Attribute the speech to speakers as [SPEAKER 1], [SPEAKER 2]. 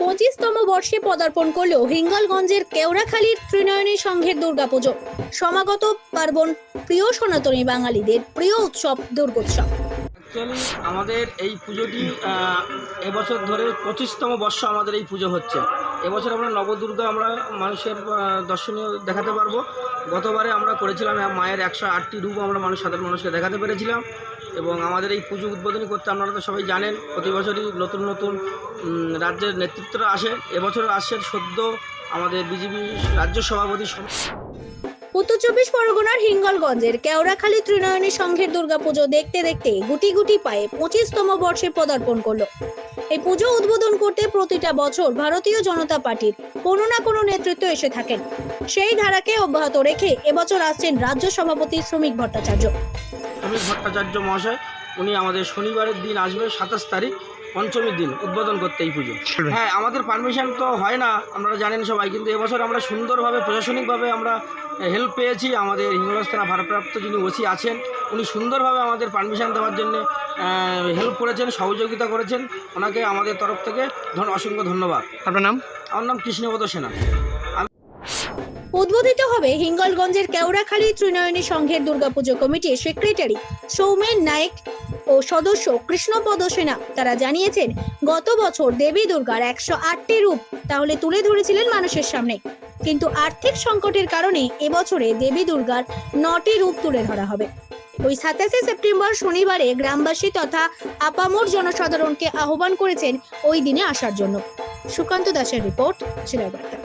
[SPEAKER 1] পঁচিশতম বর্ষে পদার্পণ করল হিঙ্গলগঞ্জের কেওড়াখালীর ত্রিনয়নী সংঘের দুর্গাপুজো। সমাগত পার্বণ প্রিয় সনাতনী বাঙালিদের প্রিয় উৎসব দুর্গোৎসব।
[SPEAKER 2] আমাদের এই পুজোটি এবছর ধরে পঁচিশতম বর্ষ আমাদের এই পুজো হচ্ছে। এবছর আমরা নবদুর্গা আমরা মানুষের দর্শনীয় দেখাতে পারব। গতবারে আমরা করেছিলাম মায়ের একশো আটটি রূপ আমরা মানুষ, সাধারণ মানুষকে দেখাতে পেরেছিলাম এবং আমাদের এই পুজো উদ্বোধনী করতে আপনারা তো সবাই জানেন, প্রতি বছরই নতুন নতুন রাজ্যের নেতৃত্বরা আসে। এবছর আসছেন সদ্য আমাদের বিজেপি রাজ্য সভাপতি
[SPEAKER 1] উত্তর চব্বিশ পরগনার হিঙ্গলগঞ্জের কেওড়াখালী ত্রিনয়নী সংঘের দুর্গাপুজো দেখতে দেখতে গুটি গুটি পায়ে পঁচিশতম বর্ষে পদার্পণ করল। এই পুজো উদ্বোধন করতে প্রতিটা বছর ভারতীয় জনতা পার্টির কোনো না কোনো নেতৃত্ব এসে থাকেন। সেই ধারাকে অব্যাহত রেখে এবছর আসছেন রাজ্য সভাপতি শ্রমিক ভট্টাচার্য।
[SPEAKER 2] শ্রমিক ভট্টাচার্য মহাশয়, উনি আমাদের শনিবারের দিন আসবে সাতাশ তারিখ। পঞ্চমীর দিন উদ্বোধন করতে এই পুজো। হ্যাঁ আমাদের পারমিশন তো হয় না আপনারা জানেন সবাই কিন্তু এবছর আমরা সুন্দরভাবে প্রশাসনিকভাবে আমরা হেল্প পেয়েছি। আমাদের হিঙ্গলজ থানা ভারপ্রাপ্ত যিনি ওসি আছেন উনি সুন্দরভাবে আমাদের পারমিশন দেওয়ার জন্য হেল্প করেছেন সহযোগিতা করেছেন। ওনাকে আমাদের তরফ থেকে ধন- অসংখ্য ধন্যবাদ।
[SPEAKER 3] আপনার নাম?
[SPEAKER 2] আমার নাম কৃষ্ণপদ সেনা।
[SPEAKER 1] উদ্বোধিত হবে হিঙ্গলগঞ্জের কেওড়াখালী ত্রিনয়নী সংঘের দুর্গাপুজো কমিটির সেক্রেটারি সৌমেন নায়েক। ও সদস্য কৃষ্ণপদ সেনা তারা জানিয়েছেন, গত বছর দেবী দুর্গার একশো আটটি রূপ তাহলে তুলে ধরেছিলেন মানুষের সামনে। কিন্তু আর্থিক সংকটের কারণে এবছরে দেবী দুর্গার নটি রূপ তুলে ধরা হবে। ওই সাতাশে সেপ্টেম্বর শনিবারে গ্রামবাসী তথা আপামোর জনসাধারণকে আহ্বান করেছেন ওই দিনে আসার জন্য। সুকান্ত দাসের রিপোর্ট জেলার বার্তা